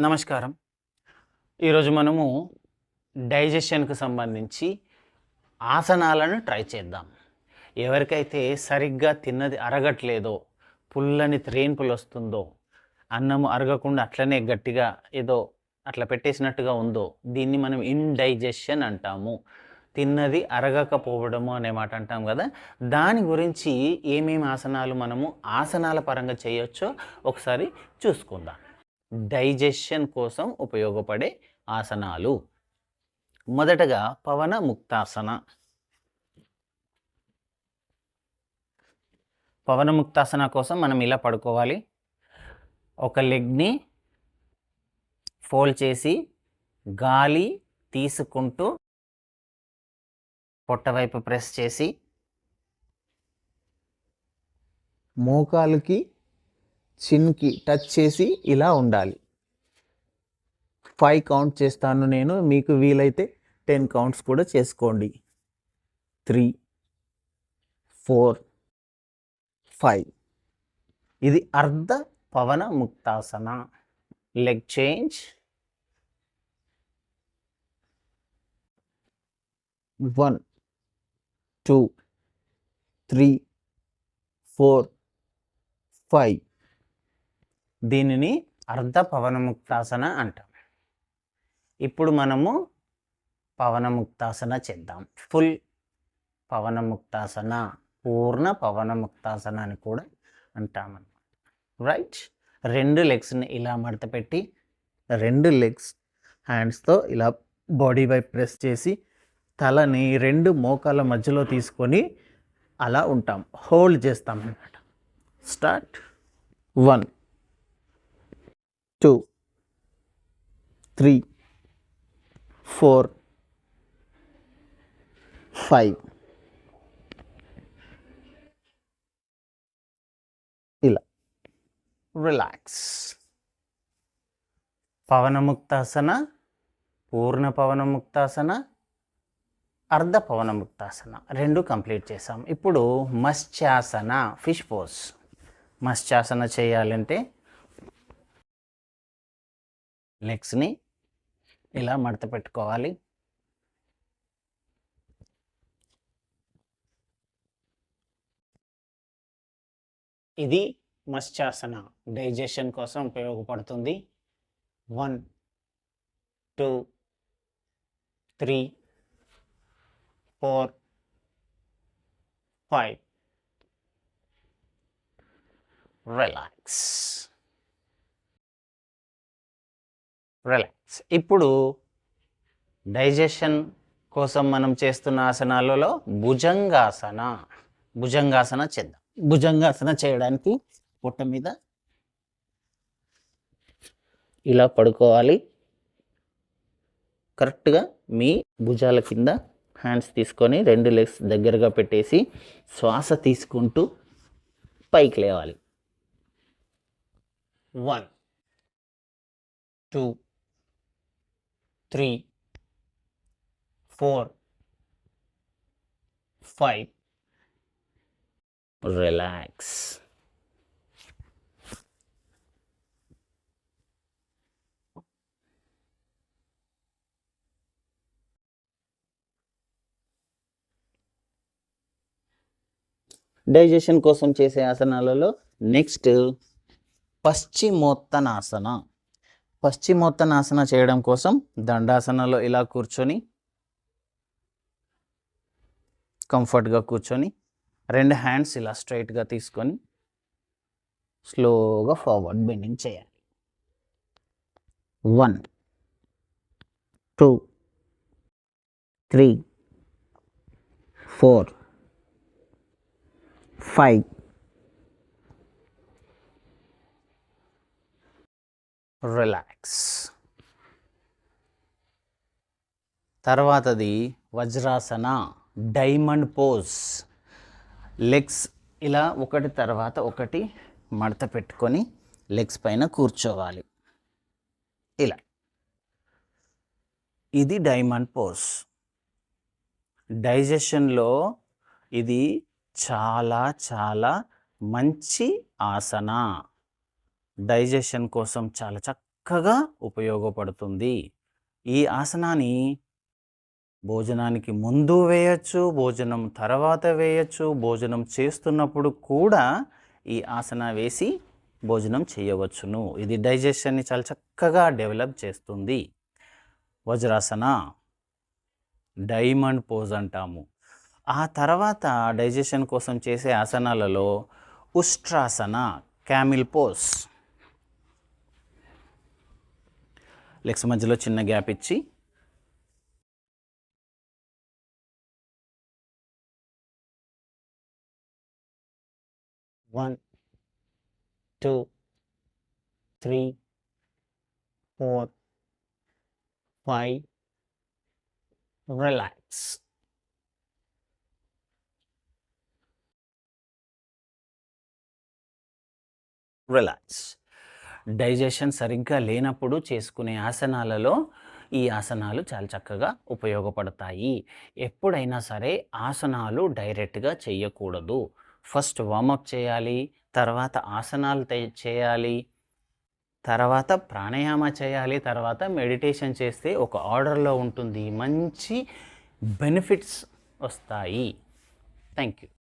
నమస్కారం. ఈరోజు మనము డైజెషన్కు సంబంధించి ఆసనాలను ట్రై చేద్దాం. ఎవరికైతే సరిగ్గా తిన్నది అరగట్లేదో పుల్లని త్రేన్పులు వస్తుందో అన్నము అరగకుండా అట్లనే గట్టిగా ఏదో అట్లా పెట్టేసినట్టుగా ఉందో దీన్ని మనం ఇండైజెషన్ అంటాము. తిన్నది అరగకపోవడము అనే మాట అంటాం కదా. దాని గురించి ఏమేమి ఆసనాలు మనము ఆసనాల పరంగా చేయొచ్చో ఒకసారి చూసుకుందాం. డైజెషన్ కోసం ఉపయోగపడే ఆసనాలు. మొదటగా పవన ముక్తాసన. పవన ముక్తాసన కోసం మనం ఇలా పడుకోవాలి. ఒక లెగ్ని ఫోల్డ్ చేసి గాలి తీసుకుంటూ పొట్టవైపు ప్రెస్ చేసి మోకాలుకి చిన్కి టచ్ చేసి ఇలా ఉండాలి. ఫైవ్ కౌంట్ చేస్తాను నేను మీకు వీలైతే టెన్ కౌంట్స్ కూడా చేసుకోండి. Three four five. ఇది Ardha Pavana Muktasana. Leg change. One two three four five. దీనిని అర్ధ అంటాం. ఇప్పుడు మనము పవనముక్తాసన చేద్దాం. ఫుల్ పవనముక్తాసన పూర్ణ పవనముక్తాసన అని కూడా అంటామన్నమాట. రైట్ రెండు లెగ్స్ని ఇలా మడత పెట్టి రెండు లెగ్స్ హ్యాండ్స్తో ఇలా బాడీ వైపు ప్రెస్ చేసి తలని రెండు మోకాల మధ్యలో తీసుకొని అలా ఉంటాం. హోల్డ్ చేస్తాం అన్నమాట start one two three four five. ఇలా. రిలాక్స్. పవనముక్తాసన పూర్ణ పవనముక్తాసన అర్ధ పవనముక్తాసన రెండు కంప్లీట్ చేసాం ఇప్పుడు మత్స్యాసన ఫిష్ పోస్ మత్స్యాసన చేయాలంటే లెగ్స్ని ఇలా మడత పెట్టుకోవాలి. ఇది మత్స్యాసన డైజెషన్ కోసం ఉపయోగపడుతుంది. One two three four five. Relax. Relax. ఇప్పుడు డైజెషన్ కోసం మనం చేస్తున్న ఆసనాలలో భుజంగాసన భుజంగాసన చేద్దాం. భుజంగాసన చేయడానికి పొట్ట మీద ఇలా పడుకోవాలి. కరెక్ట్గా మీ భుజాల కింద హ్యాండ్స్ తీసుకొని రెండు లెగ్స్ దగ్గరగా పెట్టేసి శ్వాస తీసుకుంటూ పైకి లేవాలి. One two three four five. Relax. Digestion కోసం చేసే ఆసనాలలో నెక్స్ట్ పశ్చిమోత్తనాసన. పశ్చిమోత్తనాసన చేయడం కోసం దండాసనలో ఇలా కూర్చొని కంఫర్ట్గా కూర్చొని రెండు హ్యాండ్స్ ఇలా స్ట్రైట్గా తీసుకొని స్లోగా ఫార్వర్డ్ బెండింగ్ చేయాలి. One two three four five relax తర్వాతది వజ్రాసన డైమండ్ పోజ్ లెగ్స్ ఇలా ఒకటి తర్వాత ఒకటి మడత పెట్టుకొని లెగ్స్ పైన కూర్చోవాలి. ఇలా. ఇది డైమండ్ పోజ్ డైజెషన్లో ఇది చాలా చాలా మంచి ఆసన. డైజెషన్ కోసం చాలా చక్కగా ఉపయోగపడుతుంది. ఈ ఆసనాన్ని భోజనానికి ముందు వేయచ్చు భోజనం తర్వాత వేయచ్చు భోజనం చేస్తున్నప్పుడు కూడా ఈ ఆసన వేసి భోజనం చేయవచ్చును. ఇది డైజెషన్ని చాలా చక్కగా డెవలప్ చేస్తుంది. వజ్రాసన డైమండ్ పోజ్ అంటాము. ఆ తర్వాత డైజెషన్ కోసం చేసే ఆసనాలలో ఉష్ట్రాసన క్యామిల్ పోజ్. లెగ్స్ మధ్యలో చిన్న గ్యాప్ ఇచ్చి one two three four five relax. Relax. Digestion సరిగ్గా లేనప్పుడు చేసుకునే ఆసనాలలో ఈ ఆసనాలు చాలా చక్కగా ఉపయోగపడతాయి. ఎప్పుడైనా సరే ఆసనాలు డైరెక్ట్గా చేయకూడదు ఫస్ట్ వార్మప్ చేయాలి తర్వాత ఆసనాలు చేయాలి తర్వాత ప్రాణాయామ చేయాలి తర్వాత మెడిటేషన్ చేస్తే ఒక ఆర్డర్లో ఉంటుంది. మంచి బెనిఫిట్స్ వస్తాయి. Thank you